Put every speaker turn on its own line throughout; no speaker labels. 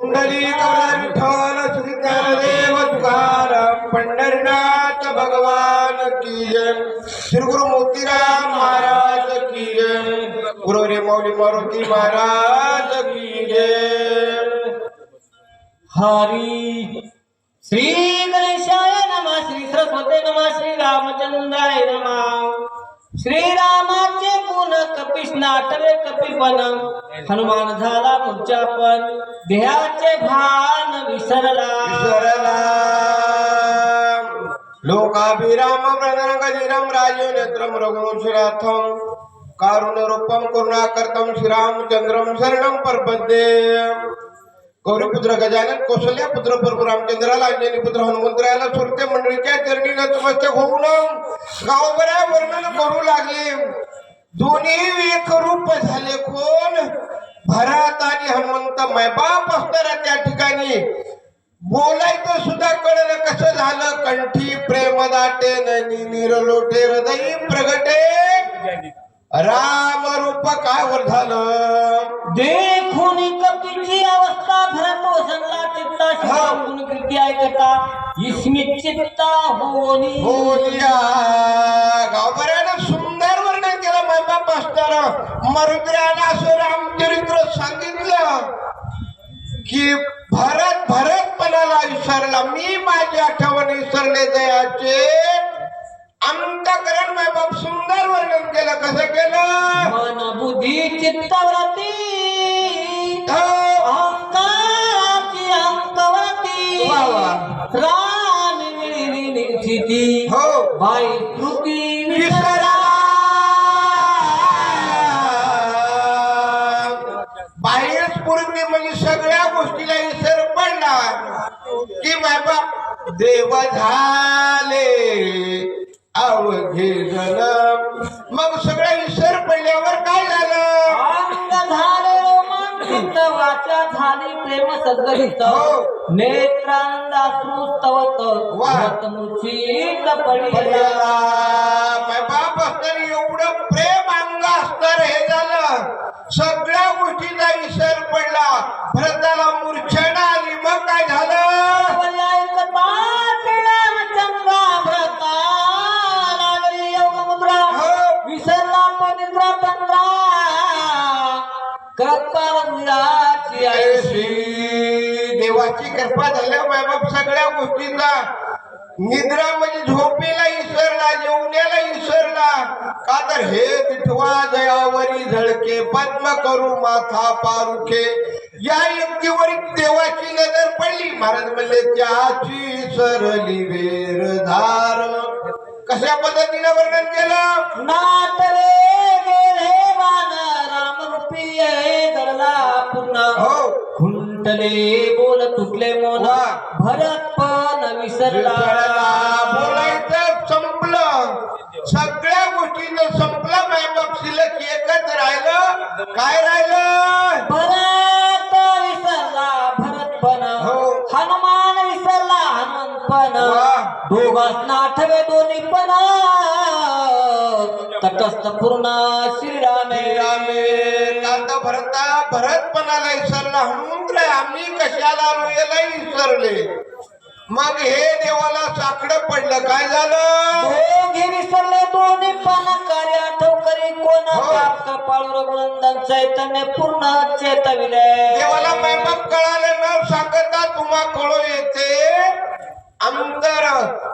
कुंडली कवळ विठ्ठल श्री भगवान की श्री गुरु मोतीराम महाराज की गुरु रे मौली मारुती महाराज की जय।
हरी श्री गणेशाय नमः, श्री सरस्वती नमः, श्री रामचंद्राय नमः। श्रीरामाचे गुण कपिश नाटवे कपिपन हनुमान झाला मुच्चापन देहाचे भान विसरला
लोकाभिराम प्रधान गजिरम राजीव नेत्रम रघुवंशनाथम। कारुण्य रूपम, करुणाकर्तम, श्रीरामचंद्रम शरणम परपद्ये गौरीपुत्र गजानन कौशल्य, पुत्र प्रभू रामचंद्राला, अंजनी पुत्र हनुमंतरायाला, सुरते मंडळीच्या चरणी नतमस्तक होऊन गावभऱ्या वर्णन करू लागले. दोन्ही एक रूप झाले कोण? भरत आणि हनुमंत मैबाप असणारा त्या ठिकाणी. बोलायचं सुद्धा कळलं कसं झालं? कंठी प्रेम दाटे निरलोटे हृदयी प्रगटे. राम रूप कावर झालं.
देखून कपीची अवस्था भरत वसनला चित्ता शिवाकुन कृती ऐकता. इसमित चित्ता होनी
गावभऱ्यानं सुंदर केलं मैबाप असणार मरुद्रानं असं रामचरित्र सांगितलं की भरत भरतपणाला विसरला. मी माझी आठवण विसरले दयाचे. अंतकरण मैबाप सुंदर वर्णन केलं. कसं केलं?
मन बुद्धी चित्तवरती
हो. वा.
राम
बाबा देव झाले अवघे जन मग सगळ्या विसर पडल्यावर काय झालं?
अंग झाले रोमांचित वाचा झाली प्रेम
हो. बाप असताना एवढं प्रेम अंग हे झालं. सगळ्या गोष्टीचा विसर पडला.
कृपाची
ऐशी देवाची कृपा झाल्या बाप सगळ्या गोष्टींचा निद्रा म्हणजे झोपेला इसरला जेवण्याला इसरला. का तर हे विठवा दयावरी झळके पद्म करू माथा पारुखे. या युक्तीवर देवाची नजर पडली. महाराज म्हणले त्याची सरली वेर धार कशा पद्धतीने वर्णन केलं?
नाटवे खुंटले बोल तुटले मोन. भरत पण विसरला.
बोलायचं संपलं. सगळ्या गोष्टीनं संपलं. मायबाप शिल्लक एकच राहिलं. काय राहिलं?
भरत विसरला भरत पण.
हो.
हनुमान विसरला हनुमंत पण.
वा.
दोघांच नाठवे दोन्ही पण. तटस्थ पूर्ण श्रीरामे.
रामे कांदा भरता भरतपणाला विसरला हनुमंत आम्ही कशाला आलो याला विसरले मग हे देवाला साकडं पडलं काय झालं?
दोघे विसरले दोन्ही पण कार्य ठोकरी कोण
हो.
रघुनंदन चैतन्य पूर्ण चेतविले.
देवाला मायबाप कळालं न सांगता तुम्हा कळू येते. अंतर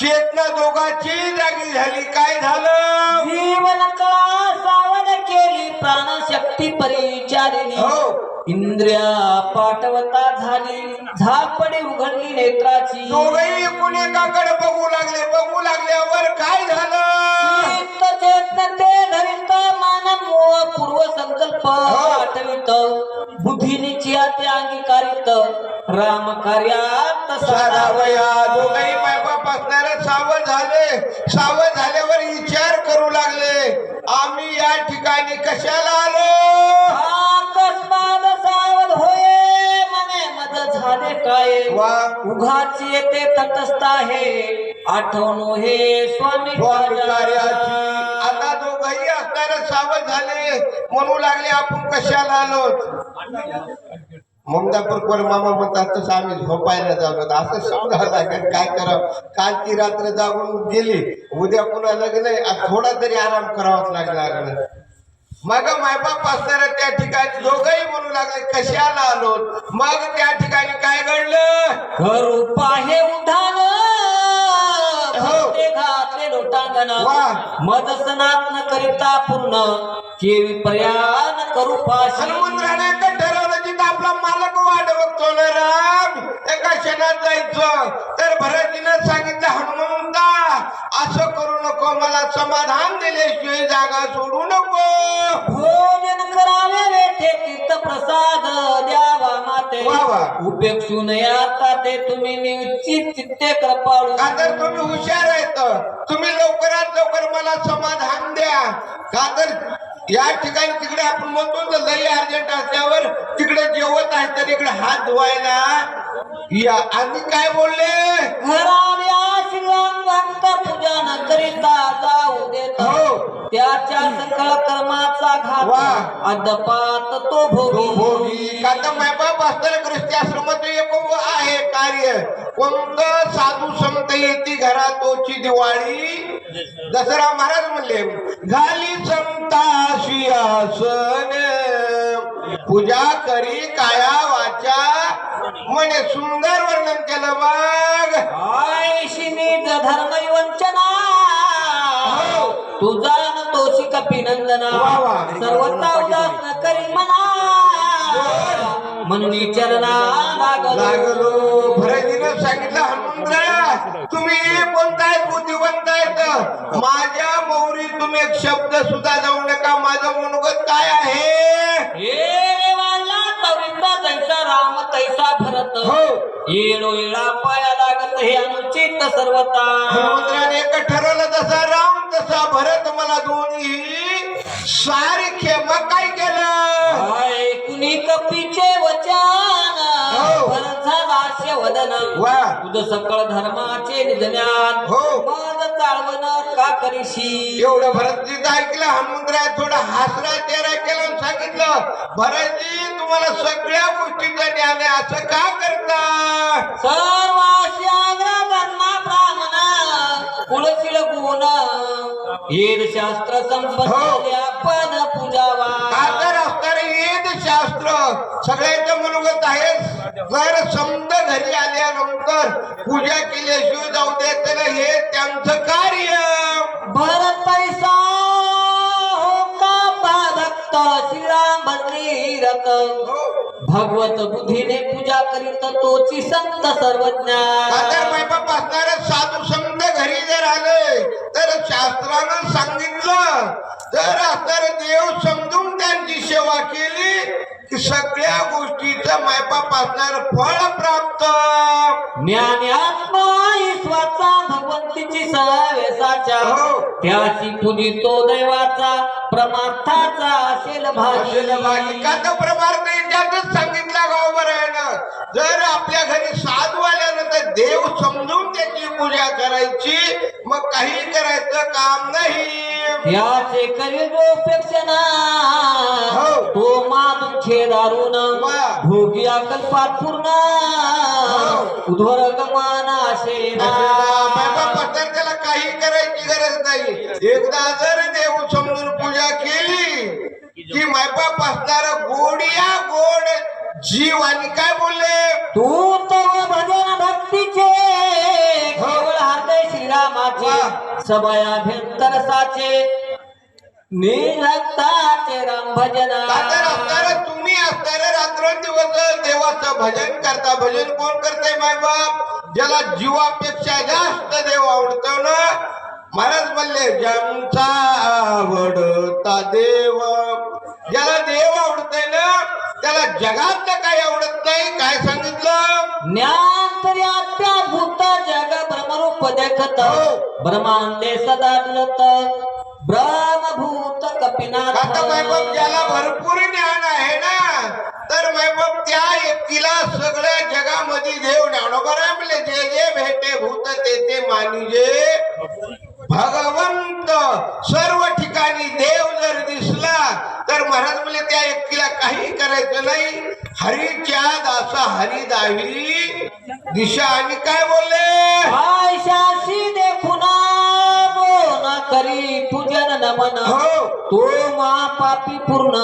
चेतना दोघाची जागी झाली काय झालं?
जीवन कळा सावध केली प्राणशक्ती परिचारिणी.
हो.
इंद्रिया पाठवता झाली झापडी उघडली नेत्राची.
दोघही एकूण एकाकडे बघू लागले बघू लागल्यावर काय झालं?
ते धरित मान मोह पूर्व संकल्प आठवित. बुद्धीनिची ते अंगीकारित राम कार्यात
साधावया दोघही मायबाप असणारे सावध झाले. सावध झाल्यावर विचार करू लागले. आम्ही या ठिकाणी कशाला आलो?
झाले काय? उघाची येते तटस्थ आहे. आठवण हे स्वामी.
आता दोघही असणारे सावध झाले. म्हणू लागले आपण कशाला आलो? ममदापूरकर मामा म्हणतात तसं आम्ही झोपायला जालो असं समजावं लागेल काय करावं? कालची रात्र जागून गेली. उद्या पुन्हा लग्न थोडा तरी आराम करावाच लागणार मग मायबाप असणाऱ्या त्या ठिकाणी. दोघंही म्हणू लागले कशाला आलो? मग त्या ठिकाणी काय घडलं?
घरू पाहे उधान
हो.
घातले लोटांगण.
वा.
मद सनात न करिता पूर्ण. केवी प्रयाण करू पाशी.
हनुमंतराने जिथं आपला मालक वाट बघतो ना राम एका क्षणात जायचं. तर भरतीनं सांगितलं हनुमंता असं करू नको मला समाधान दिल्याशिवाय जागा सोडू नको.
भोजन करावे तीर्थ प्रसाद द्यावा माते. उपेक्षू नये आता ते तुम्ही निश्चित चित्ते कृपाळू.
का तर तुम्ही हुशार आहेत. तुम्ही लवकरात लवकर मला समाधान द्या. का तर या ठिकाणी तिकडे आपण म्हणतो ना लई अर्जंट असल्यावर तिकडे जेवत आहे तर इकडे हात धुवायला. या आणि काय बोलले?
घराल्या श्रीराम भक्त पूजा न करिता जाऊ देत
हो.
त्याच्या सकळ कर्माचा
वा.
घात. अद्दपात तो
तो
भोगी.
भोगी. का तर मायबाप असताना गृहस्थी आश्रमात एक आहे कार्य. कोणतं साधू संत येते घरातोची दिवाळी? दसरा महाराज म्हणले झाली संताशी आसन. पूजा करी काया वाचा. म्हणे सुंदर वर्णन केलं बघ
धर्म वंचना.
हो.
तुझा न तोशी कपिनंदना. सर्वता उदास न करी मना. म्हणून चरणा लागलो.
लागलो. भरतीनं सांगितलं हनुमंतरा तुम्ही आहेत बुद्धिवंत आहेत माझ्या मौरी तुम्ही एक शब्द सुद्धा जाऊ नका. माझं मनोगत काय आहे?
हे देवाला कविता तैसा राम तैसा भरत.
हो.
येळो येळा पाया लागत हे अनुचित सर्वता.
हनुमंतराने एक ठरवलं तसा राम तसा भरत मला दोन्ही सारखे मग काय केलं.
हाय कुणी कपीचे वचन? झाला शेवदन
वा.
तुझ सकळ धर्माचे निधन्यान
हो.
चालवण का करीशी?
एवढं भरतजीचं ऐकलं हनुमंतराय थोडा हासरा चेहरा केला सांगितलं भरतजी तुम्हाला सगळ्या गोष्टीचं ज्ञान आहे असं का करता?
सर्व शास्त्रांना ब्राह्मण कुळशील गुण वेद शास्त्र संपन्न
हो.
पूजावा.
कातर असणारे वेद शास्त्र सगळ्यांचं मनोगत आहे जर समद घरी आल्यानंतर पूजा केल्याशिवाय जाऊ द्यायचं नाही. हे त्यांचं कार्य.
भरत पैसा हो का भक्त श्रीराम भद्रीरथ भगवत बुद्धीने पूजा करीत तोची संत सर्वज्ञ.
असणारे साधू संत घरी जर आले तर शास्त्रानं सांगितलं जर असणारे देव समजून त्यांची सेवा केली की सगळ्या गोष्टीचं मायबाप असणार फळ प्राप्त.
ईश्वाचा भगवंतीची सवेसाच्या.
हो.
त्याची पूजी तो दैवाचा प्रमार्थाचा असेल भागी.
असेल बाकी का तर प्रभार नाही त्यातच सांगितलं आहे ना जर आपल्या घरी साधू आल्यानं तर देव पूजा करायची मग काही करायचं काम नाही.
याचे करी पेक्षना
हो.
तो मातून दारुण
वा.
भोगी अकल्पात पूर्ण. उध्वर गमान असे
बाबा तर त्याला काही करायची गरज नाही. एकदा जर देव समजून पूजा केली की मायबाप असणारा गोडिया गोड जीव आणि काय बोलले?
तू तो भजन भक्तीचे हृदय श्रीरामाचे
वा.
सभयाभ्यंतर साचे निरक्ताचे राम भजन.
असणारा तुम्ही असणारे रात्रंदिवस देवाचं भजन करता भजन कोण करताय मायबाप ज्याला जीवापेक्षा जास्त देव आवडतो ना महाराज म्हणले ज्यांचा आवडता देव ज्याला देव आवडतोय ना त्याला जगात काही आवडत नाही काय सांगितलं?
ज्ञान तरी अत्याभूत जग ब्रह्मरूप देखत
हो.
ब्रह्मांडे सदा डुलत ब्रह्मभूत कपिनाथ.
आता मायबाप ज्याला भरपूर ज्ञान आहे ना. तर मायबाप त्या व्यक्तीला सगळ्या जगामध्ये देव ज्ञानोबर आहे म्हणले जे जे भेटे भूत ते ते मानिजे. भगवंत सर्व ठिकाणी देव जर दिसला तर महाराज मला त्या व्यक्तीला काही करायचं नाही. हरीच्या दासा हरी दावी. दिशा आणि काय बोलले?
आयशाशी देखुना न करी पूजन नमन
हो.
तो मा पापी पूर्ण.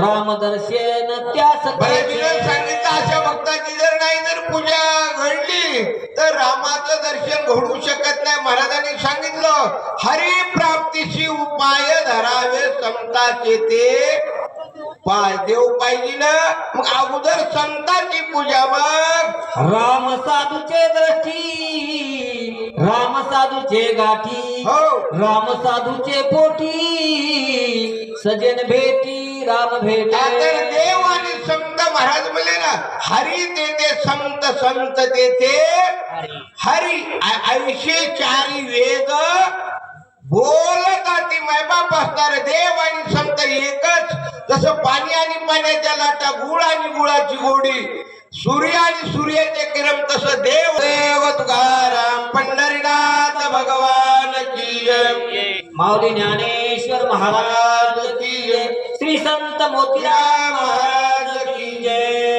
राम दर्शन त्यास
बऱ्याचदा
करायचे.
सांगितलं अशा भक्ताची जर नाही जर पूजा तर रामाचं दर्शन घडू शकत नाही. महाराजांनी सांगितलं हरी प्राप्तीशी उपाय धरावे संताचे ते पाय देव पाहिजे ना. मग अगोदर संतांची पूजा मग.
राम साधूचे दृष्टी राम साधूचे गाठी
हो.
राम साधूचे पोटी सजन भेटी राम भेटे.
देव आणि महाराज म्हणले ना हरी तेथे संत संत तेथे हरी. ऐंशी चारी वेद बोलत ती मैबाप असणार देव आणि संत एकच. जसं पाणी आणि पाण्याच्या लाटा गुळ आणि गुळाची गोडी. सूर्य आणि सूर्याचे किरण तसं देव. देव तुकाराम पंढरीनाथ भगवान की
माऊली ज्ञानेश्वर महाराज की श्री संत मोतीराम
महाराज yeah.